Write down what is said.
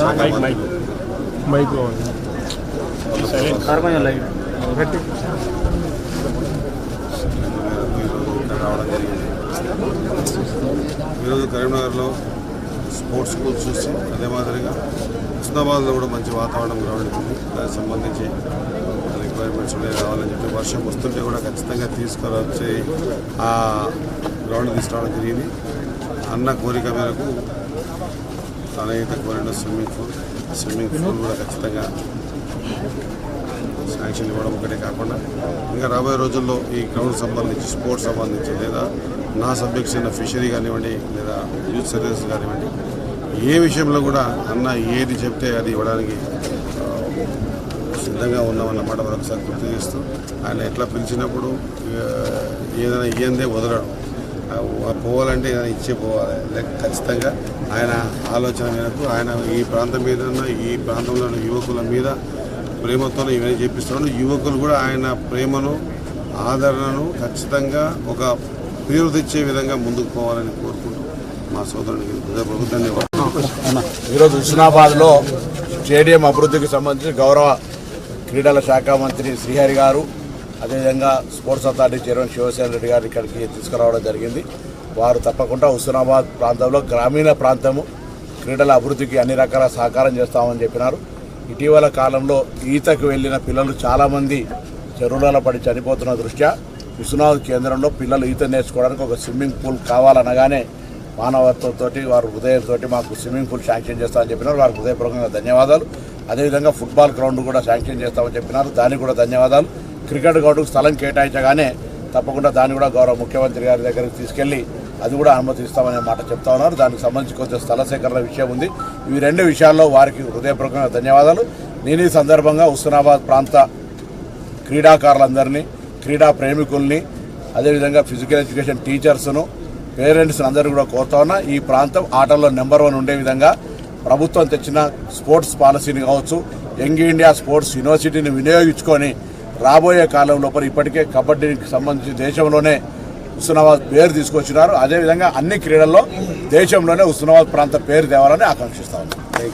శాఖ మంత్రి మైక్ ఈరోజు కరీంనగర్లో స్పోర్ట్స్ స్కూల్ చూసి అదే మాదిరిగా హుస్నాబాద్లో కూడా మంచి వాతావరణం గ్రౌండ్ ఉంది దానికి సంబంధించి రిక్వైర్మెంట్స్ ఉన్నాయి కావాలని చెప్పి వర్షం వస్తుంటే కూడా ఖచ్చితంగా తీసుకురొచ్చి ఆ గ్రౌండ్ తీసుకురావడం జరిగింది. అన్న కోరిక మేరకు తనైతే కోరిన స్విమ్మింగ్ పూల్ స్విమ్మింగ్ పూల్ కూడా ఖచ్చితంగా శాంక్షన్ ఇవ్వడం ఒకటే కాకుండా ఇంకా రాబోయే రోజుల్లో ఈ గ్రౌండ్ సంబంధించి స్పోర్ట్స్ సంబంధించి లేదా నా సబ్జెక్ట్స్ అయిన ఫిషరీ కానివ్వండి లేదా యూత్ సర్వీసెస్ కానివ్వండి ఏ విషయంలో కూడా అన్న ఏది చెప్తే అది ఇవ్వడానికి సిద్ధంగా ఉన్నామన్నమాట మరొకసారి గుర్తు చేస్తూ ఆయన ఎట్లా పిలిచినప్పుడు ఏదైనా ఏందే వదలడం. పోవాలంటే ఏదైనా ఇచ్చే పోవాలి. లేక ఖచ్చితంగా ఆయన ఆలోచన మేరకు ఆయన ఈ ప్రాంతం మీద ఉన్న ఈ ప్రాంతంలో ఉన్న యువకుల మీద ప్రేమతో ఇవన్నీ చేపిస్తున్నాడు. యువకులు కూడా ఆయన ప్రేమను ఆదరణను ఖచ్చితంగా ఒక పేరు తెచ్చే విధంగా ముందుకు పోవాలని కోరుకుంటూ మా సోదరునికి హృదయపూర్వక ధన్యవాదాలు. ఈరోజు హుస్నాబాద్లో స్టేడియం అభివృద్ధికి సంబంధించి గౌరవ క్రీడల శాఖ మంత్రి శ్రీహరి గారు అదేవిధంగా sports authority chairman Sivasena Reddy గారు ఇక్కడికి తీసుకురావడం జరిగింది. వారు తప్పకుండా హుస్నాబాద్ ప్రాంతంలో గ్రామీణ ప్రాంతము క్రీడల అభివృద్ధికి అన్ని రకాల సహకారం చేస్తామని చెప్పినారు. ఇటీవల కాలంలో ఈతకు వెళ్ళిన పిల్లలు చాలామంది చెరువులలో పడి చనిపోతున్న దృష్ట్యా విశ్వనాథ్ కేంద్రంలో పిల్లలు ఈత నేర్చుకోవడానికి ఒక స్విమ్మింగ్ పూల్ కావాలనగానే మానవత్వంతోటి వారు హృదయంతో మాకు స్విమ్మింగ్ పూల్ శాంక్షన్ చేస్తామని చెప్పినారు. వారికి హృదయపూర్వకంగా ధన్యవాదాలు. అదేవిధంగా ఫుట్బాల్ గ్రౌండ్ కూడా శాంక్షన్ చేస్తామని చెప్పినారు. దానికి కూడా ధన్యవాదాలు. క్రికెట్ గ్రౌండ్కు స్థలం కేటాయించగానే తప్పకుండా దాన్ని కూడా గౌరవ ముఖ్యమంత్రి గారి దగ్గరికి తీసుకెళ్ళి అది కూడా అనుమతిస్తామనే మాట చెప్తా ఉన్నారు. దానికి సంబంధించి కొంచెం స్థల సేకరణ విషయం ఉంది. ఈ రెండు విషయాల్లో వారికి హృదయపూర్వకంగా ధన్యవాదాలు. నేను ఈ సందర్భంగా హుస్నాబాద్ ప్రాంత క్రీడాకారులందరినీ క్రీడా ప్రేమికుల్ని అదేవిధంగా ఫిజికల్ ఎడ్యుకేషన్ టీచర్స్ను పేరెంట్స్ని అందరూ కూడా కోరుతా ఉన్నా. ఈ ప్రాంతం ఆటల్లో నెంబర్ వన్ ఉండే విధంగా ప్రభుత్వం తెచ్చిన స్పోర్ట్స్ పాలసీని కావచ్చు యంగ్ ఇండియా స్పోర్ట్స్ యూనివర్సిటీని వినియోగించుకొని రాబోయే కాలం లోపల ఇప్పటికే కబడ్డీకి సంబంధించి దేశంలోనే హుస్నాబాద్ పేరు తీసుకొచ్చినారు. అదేవిధంగా అన్ని క్రీడల్లో దేశంలోనే హుస్నాబాద్ ప్రాంత పేరు తేవాలని ఆకాంక్షిస్తా ఉన్నాం.